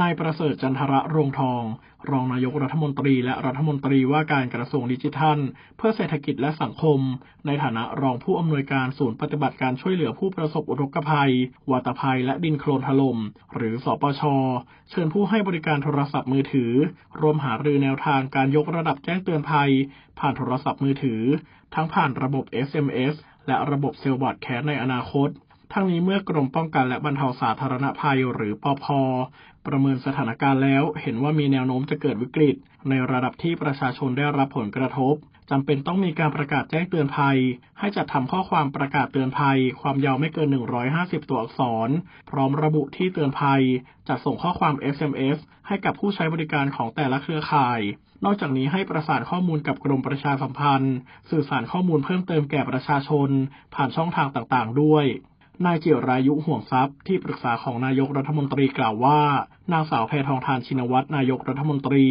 นายประเสริฐจันทระรวงทอง รองนายกรัฐมนตรีและรัฐมนตรีว่าการกระทรวงดิจิทัล เพื่อเศรษฐกิจและสังคม ในฐานะรองผู้อำนวยการศูนย์ปฏิบัติการช่วยเหลือผู้ประสบอุทกภัย วาตภัยและดินโคลนถล่มหรือสปช เชิญผู้ให้บริการโทรศัพท์มือถือรวมหารือแนวทางการยกระดับแจ้งเตือนภัย ผ่านโทรศัพท์มือถือ ทั้งผ่านระบบ SMS และระบบเซลล์บอดแคสในอนาคต ทั้งนี้เมื่อกรมป้องกันและบรรเทาสาธารณภัยหรือปพประเมินสถานการณ์แล้ว เห็นว่ามีแนวโน้มจะเกิดวิกฤต ในระดับที่ประชาชนได้รับผลกระทบจำเป็นต้องมีการประกาศแจ้งเตือนภัย ให้จัดทำข้อความประกาศเตือนภัย ความยาวไม่เกิน 150 ตัวอักษร พร้อมระบุที่เตือนภัย จัดส่งข้อความ SMS ให้กับผู้ใช้บริการของแต่ละเครือข่าย นอกจากนี้ให้ประสานข้อมูลกับกรมประชาสัมพันธ์ สื่อสารข้อมูลเพิ่มเติมแก่ประชาชน ผ่านช่องทางต่างๆ ด้วย นายเจิรายุห่วงทรัพย์ที่ปรึกษาของนายกรัฐมนตรีกล่าวว่า นางสาวแพทองทานชินวัตรนายกรัฐมนตรี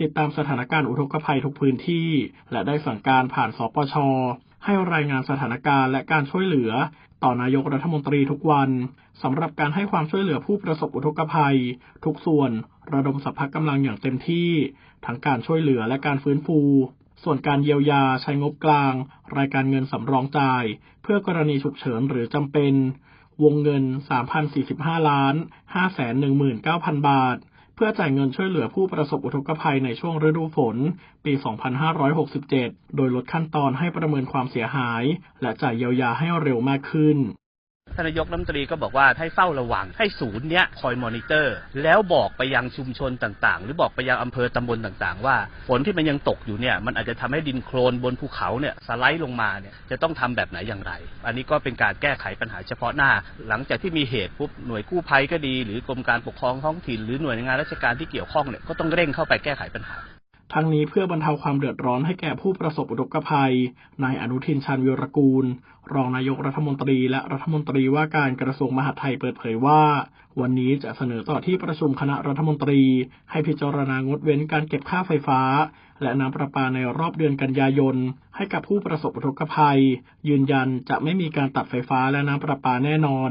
ติดตามสถานการณ์อุทกภัยทุกพื้นที่ และได้สั่งการผ่านสปชให้รายงานสถานการณ์และการช่วยเหลือ ต่อนายกรัฐมนตรีทุกวันสำหรับการให้ความช่วยเหลือผู้ประสบอุทกภัย ทุกส่วน ระดมสรรพกำลังอย่างเต็มที่ ทั้งการช่วยเหลือและการฟื้นฟู ส่วนการเยียวยาใช้งบกลาง รายการเงินสำรองจ่าย เพื่อกรณีฉุกเฉินหรือจำเป็น วงเงิน 3,045 ล้าน 519,000 บาท เพื่อจ่ายเงินช่วยเหลือผู้ประสบอุทกภัยในช่วงฤดูฝน ปี 2567 โดยลดขั้นตอนให้ประเมินความเสียหาย และจ่ายเยียวยาให้เร็วมากขึ้น ท่านนายกรัฐมนตรีก็บอกว่าให้เฝ้าระวังให้ศูนย์เนี้ยคอยมอนิเตอร์ แล้วบอกไปยังชุมชนต่างๆ หรือบอกไปยังอำเภอตำบลต่างๆ ว่าฝนที่มันยังตกอยู่เนี่ยมันอาจจะทำให้ดินโคลนบนภูเขาเนี่ยสไลด์ลงมาเนี่ยจะต้องทำแบบไหนอย่างไร อันนี้ก็เป็นการแก้ไขปัญหาเฉพาะหน้า หลังจากที่มีเหตุปุ๊บหน่วยกู้ภัยก็ดี หรือกรมการปกครองท้องถิ่นหรือหน่วยงานราชการที่เกี่ยวข้องเนี่ยก็ต้องเร่งเข้าไปแก้ไขปัญหา ทั้งนี้เพื่อบรรเทาความเดือดร้อนให้แก่ผู้ประสบอุทกภัย นายอนุทินชาญวิรกูล รองนายกรัฐมนตรี และรัฐมนตรีว่าการกระทรวงมหาดไทยเปิดเผยว่า วันนี้จะเสนอต่อที่ประชุมคณะรัฐมนตรี ให้พิจารณางดเว้นการเก็บค่าไฟฟ้าและน้ำประปาในรอบเดือนกันยายน ให้กับผู้ประสบอุทกภัย ยืนยันจะไม่มีการตัดไฟฟ้าและน้ำประปาแน่นอน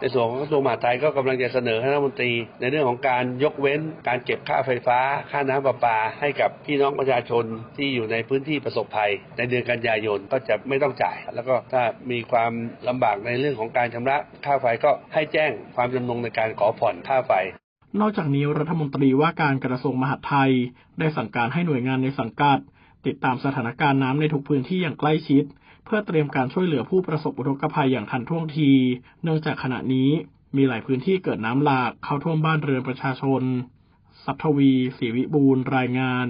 ในส่วนของกระทรวงมหาดไทยก็กำลังจะเสนอให้รัฐมนตรี ในเรื่องของการยกเว้นการเก็บค่าไฟฟ้า ค่าน้ำประปา ให้กับพี่น้องประชาชนที่อยู่ในพื้นที่ประสบภัย ในเดือนกันยายนก็จะไม่ต้องจ่าย แล้วก็ถ้ามีความลำบากในเรื่องของการชำระค่าไฟก็ให้แจ้งความจำนงในการขอผ่อนค่าไฟ นอกจากนี้รัฐมนตรีว่าการกระทรวงมหาดไทย ได้สั่งการให้หน่วยงานในสังกัด ติดตามสถานการณ์น้ำในทุกพื้นที่อย่างใกล้ชิด เพื่อเตรียมการช่วยเหลือผู้ประสบอุทกภัยอย่างทันท่วงที เนื่องจากขณะนี้มีหลายพื้นที่เกิดน้ำหลากเข้าท่วมบ้านเรือนประชาชน สัพทวีศรีวิบูลรายงาน